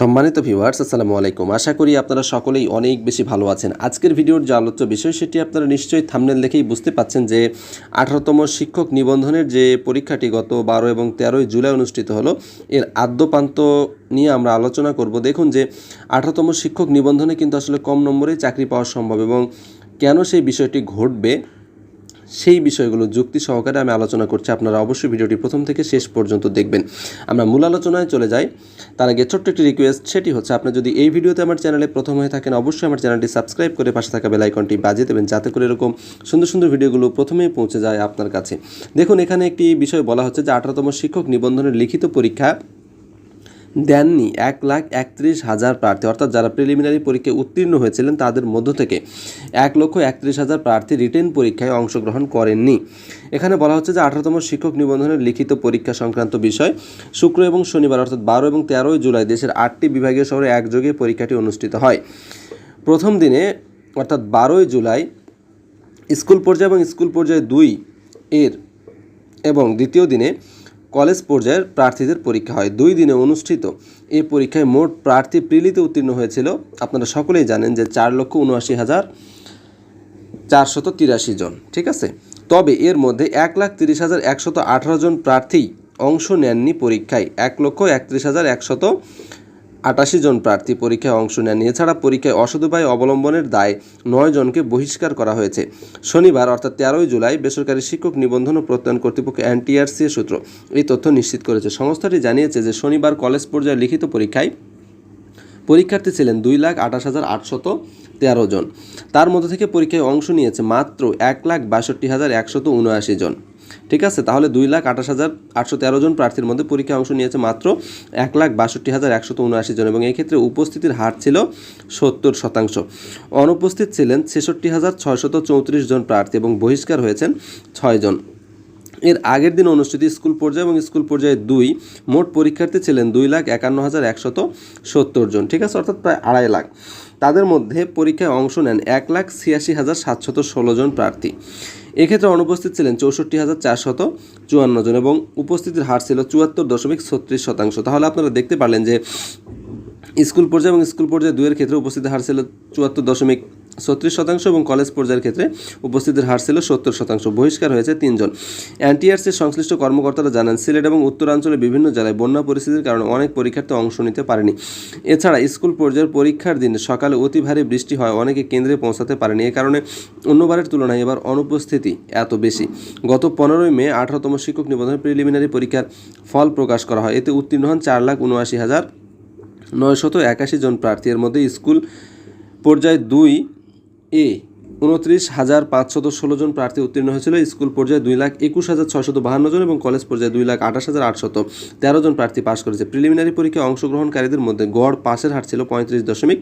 সম্মানিত ভিউয়ার্স আসসালামু আলাইকুম। আশা করি আপনারা সকলেই অনেক বেশি ভালো আছেন। আজকের ভিডিওর যে আলোচ্য বিষয়, সেটি আপনারা নিশ্চয়ই থামনেল দেখেই বুঝতে পাচ্ছেন যে আঠারোতম শিক্ষক নিবন্ধনের যে পরীক্ষাটি গত বারো এবং তেরোই জুলাই অনুষ্ঠিত হলো, এর আদ্যপান্ত নিয়ে আমরা আলোচনা করব। দেখুন যে আঠারোতম শিক্ষক নিবন্ধনে কিন্তু আসলে কম নম্বরেই চাকরি পাওয়া সম্ভব এবং কেন সেই বিষয়টি ঘটবে সেই বিষয়গুলো যুক্তি সহকারে আমি আলোচনা করছি। আপনারা অবশ্যই ভিডিওটি প্রথম থেকে শেষ পর্যন্ত দেখবেন। আমরা মূল আলোচনায় চলে যাই। তার আগে ছোট্ট একটি রিকোয়েস্ট সেটি হচ্ছে আপনি যদি এই ভিডিওতে আমার চ্যানেলে প্রথম হয়ে থাকেন, অবশ্যই আমার চ্যানেলটি সাবস্ক্রাইব করে পাশে থাকা বেল আইকনটি বাজিয়ে দেবেন, যাতে করে এরকম সুন্দর সুন্দর ভিডিওগুলো প্রথমেই পৌঁছে যায় আপনার কাছে। দেখুন, এখানে একটি বিষয় বলা হচ্ছে যে আঠারোতম শিক্ষক নিবন্ধনের লিখিত পরীক্ষা দেননি। এক লাখ একত্রিশ হাজার প্রার্থী। অর্থাৎ যারা প্রিলিমিনারি পরীক্ষায় উত্তীর্ণ হয়েছিলেন, তাদের মধ্য থেকে এক লক্ষ একত্রিশ হাজার প্রার্থী রিটেন পরীক্ষায় অংশগ্রহণ করেননি। এখানে বলা হচ্ছে যে, আঠারোতম শিক্ষক নিবন্ধনের লিখিত পরীক্ষা সংক্রান্ত বিষয় শুক্র এবং শনিবার, অর্থাৎ বারো এবং তেরোই জুলাই দেশের আটটি বিভাগীয় শহরে একযোগে পরীক্ষাটি অনুষ্ঠিত হয়। প্রথম দিনে, অর্থাৎ বারোই জুলাই, স্কুল পর্যায়ে এবং স্কুল পর্যায়ে দুই এর এবং দ্বিতীয় দিনে কলেজ পর্যায়ের প্রার্থীদের পরীক্ষা হয়, দুই দিনে অনুষ্ঠিত। এই পরীক্ষায় মোট প্রার্থী প্রিলিতে উত্তীর্ণ হয়েছিল। আপনারা সকলেই জানেন যে চার লক্ষ উনআশি হাজার চারশত তিরাশি জন, ঠিক আছে? তবে এর মধ্যে এক লাখ তিরিশ হাজার একশত আঠারো জন প্রার্থী অংশ নেননি পরীক্ষায়। এক লক্ষ একত্রিশ হাজার একশত আটাশি জন প্রার্থী পরীক্ষায় অংশ নেন। এছাড়া পরীক্ষায় অসদুপায় অবলম্বনের দায় নয় জনকে বহিষ্কার করা হয়েছে। শনিবার, অর্থাৎ তেরোই জুলাই, বেসরকারি শিক্ষক নিবন্ধন ও প্রত্যয়ন কর্তৃপক্ষ এনটিআরসি সূত্র এই তথ্য নিশ্চিত করেছে। সংস্থাটি জানিয়েছে যে শনিবার কলেজ পর্যায়ে লিখিত পরীক্ষায় পরীক্ষার্থী ছিলেন দুই লাখ আঠাশ হাজার আটশত তেরো জন। তার মধ্যে থেকে পরীক্ষায় অংশ নিয়েছে মাত্র এক লাখ বাষট্টি হাজার একশত উনআশি জন। ঠিক আছে? তাহলে দুই লাখ আঠাশ হাজার আটশো তেরো জন প্রার্থীর মধ্যে পরীক্ষায় অংশ নিয়েছে মাত্র এক লাখ বাষট্টি হাজার একশত উনআশি জন এবং এই ক্ষেত্রে উপস্থিতির হার ছিল সত্তর শতাংশ। অনুপস্থিত ছিলেন ছেষট্টি হাজার ছয়শত চৌত্রিশ জন প্রার্থী এবং বহিষ্কার হয়েছেন ছয় জন। এর আগের দিন অনুষ্ঠিত স্কুল পর্যায়ে এবং স্কুল পর্যায়ে দুই, মোট পরীক্ষার্থী ছিলেন দুই লাখ একান্ন হাজার একশত সত্তর জন, ঠিক আছে? অর্থাৎ প্রায় আড়াই লাখ। তাদের মধ্যে পরীক্ষায় অংশ নেন এক লাখ ছিয়াশি হাজার সাতশত ষোলো জন প্রার্থী। এক্ষেত্রে অনুপস্থিত ছিলেন চৌষট্টি হাজার চারশত চুয়ান্ন জন এবং উপস্থিতির হার ছিল চুয়াত্তর দশমিক ছত্রিশ শতাংশ। তাহলে আপনারা দেখতে পারলেন যে স্কুল পর্যায়ে এবং স্কুল পর্যায়ে দুয়ের ক্ষেত্রে উপস্থিতির হার ছিল চুয়াত্তর দশমিক ছত্রিশ শতাংশ এবং কলেজ পর্যায়ের ক্ষেত্রে উপস্থিতির হার ছিল সত্তর শতাংশ। বহিষ্কার হয়েছে তিনজন। এনটিআরসির সংশ্লিষ্ট কর্মকর্তারা জানান, সিলেট এবং উত্তরাঞ্চলের বিভিন্ন জেলায় বন্যা পরিস্থিতির কারণে অনেক পরীক্ষার্থী অংশ নিতে পারেনি। এছাড়া স্কুল পর্যায়ের পরীক্ষার দিনে সকালে অতি ভারী বৃষ্টি হয়, অনেকে কেন্দ্রে পৌঁছাতে পারেনি। এ কারণে অন্যবারের তুলনায় এবার অনুপস্থিতি এত বেশি। গত পনেরোই মে আঠারোতম শিক্ষক নিবন্ধন প্রিলিমিনারি পরীক্ষার ফল প্রকাশ করা হয়। এতে উত্তীর্ণ হন চার লাখ উনআশি হাজার নয়শত একাশি জন প্রার্থী। এর মধ্যে স্কুল পর্যায়ে দুই এ, উনত্রিশ হাজার পাঁচশত ষোলো জন প্রার্থী উত্তীর্ণ হয়েছিল। স্কুল পর্যায়ে দুই লাখ একুশ হাজার ছয়শত বাহান্ন জন এবং কলেজ পর্যায়ে দুই লাখ আঠাশ হাজার আটশত তেরো জন প্রার্থী পাশ করেছে। প্রিলিমিনারি পরীক্ষায় অংশগ্রহণকারীদের মধ্যে গড় পাশের হার ছিল পঁয়ত্রিশ দশমিক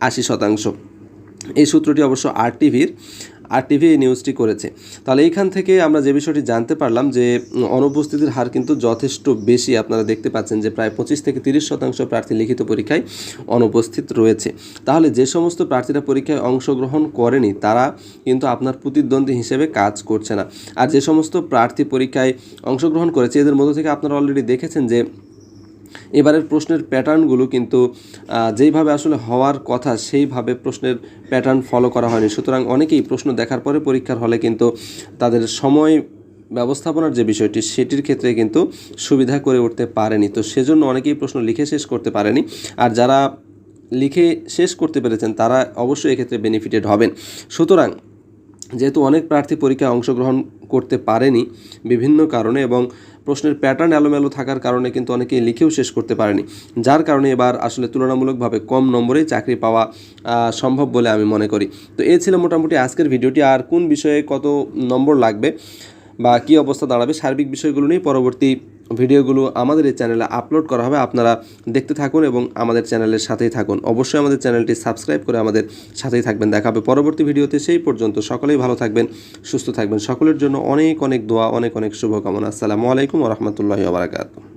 আশি শতাংশ। এই সূত্রটি অবশ্য আর টিভির আর টিভি এই নিউজটি করেছে। তাহলে এইখান থেকে আমরা যে বিষয়টি জানতে পারলাম যে অনুপস্থিতির হার কিন্তু যথেষ্ট বেশি। আপনারা দেখতে পাচ্ছেন যে প্রায় পঁচিশ থেকে তিরিশ শতাংশ প্রার্থী লিখিত পরীক্ষায় অনুপস্থিত রয়েছে। তাহলে যে সমস্ত প্রার্থীরা পরীক্ষায় অংশগ্রহণ করেনি, তারা কিন্তু আপনার প্রতিদ্বন্দ্বী হিসেবে কাজ করছে না। আর যে সমস্ত প্রার্থী পরীক্ষায় অংশগ্রহণ করেছে, এদের মধ্য থেকে আপনারা অলরেডি দেখেছেন যে এবারের প্রশ্নের প্যাটার্নগুলো কিন্তু যেইভাবে আসলে হওয়ার কথা, সেইভাবে প্রশ্নের প্যাটার্ন ফলো করা হয়নি। সুতরাং অনেকেই প্রশ্ন দেখার পরে পরীক্ষার হলে কিন্তু তাদের সময় ব্যবস্থাপনার যে বিষয়টি, সেটির ক্ষেত্রে কিন্তু সুবিধা করে উঠতে পারেনি। তো সেজন্য অনেকেই প্রশ্ন লিখে শেষ করতে পারেনি। আর যারা লিখে শেষ করতে পেরেছেন, তারা অবশ্যই এক্ষেত্রে বেনিফিটেড হবেন। সুতরাং যেহেতু অনেক প্রার্থী পরীক্ষায় অংশগ্রহণ করতে পারেনি বিভিন্ন কারণে এবং প্রশ্নের প্যাটার্ন এলোমেলো থাকার কারণে কিন্তু অনেকেই লিখেও শেষ করতে পারেনি। যার কারণে এবার আসলে তুলনামূলকভাবে কম নম্বরেই চাকরি পাওয়া সম্ভব বলে আমি মনে করি। তো এ ছিল মোটামুটি আজকের ভিডিওটি। আর কোন বিষয়ে কত নম্বর লাগবে বা কী অবস্থা দাঁড়াবে সার্বিক বিষয়গুলো নিয়ে পরবর্তী ভিডিওগুলো আমাদের এই চ্যানেলে আপলোড করা হবে। আপনারা দেখতে থাকুন এবং আমাদের চ্যানেলের সাথেই থাকুন। অবশ্যই আমাদের চ্যানেলটি সাবস্ক্রাইব করে আমাদের সাথেই থাকবেন। দেখা হবে পরবর্তী ভিডিওতে। সেই পর্যন্ত সকলেই ভালো থাকবেন, সুস্থ থাকবেন। সকলের জন্য অনেক অনেক দোয়া, অনেক অনেক শুভকামনা। আসসালামু আলাইকুম রহমতুল্লাহ ওবরাকাতু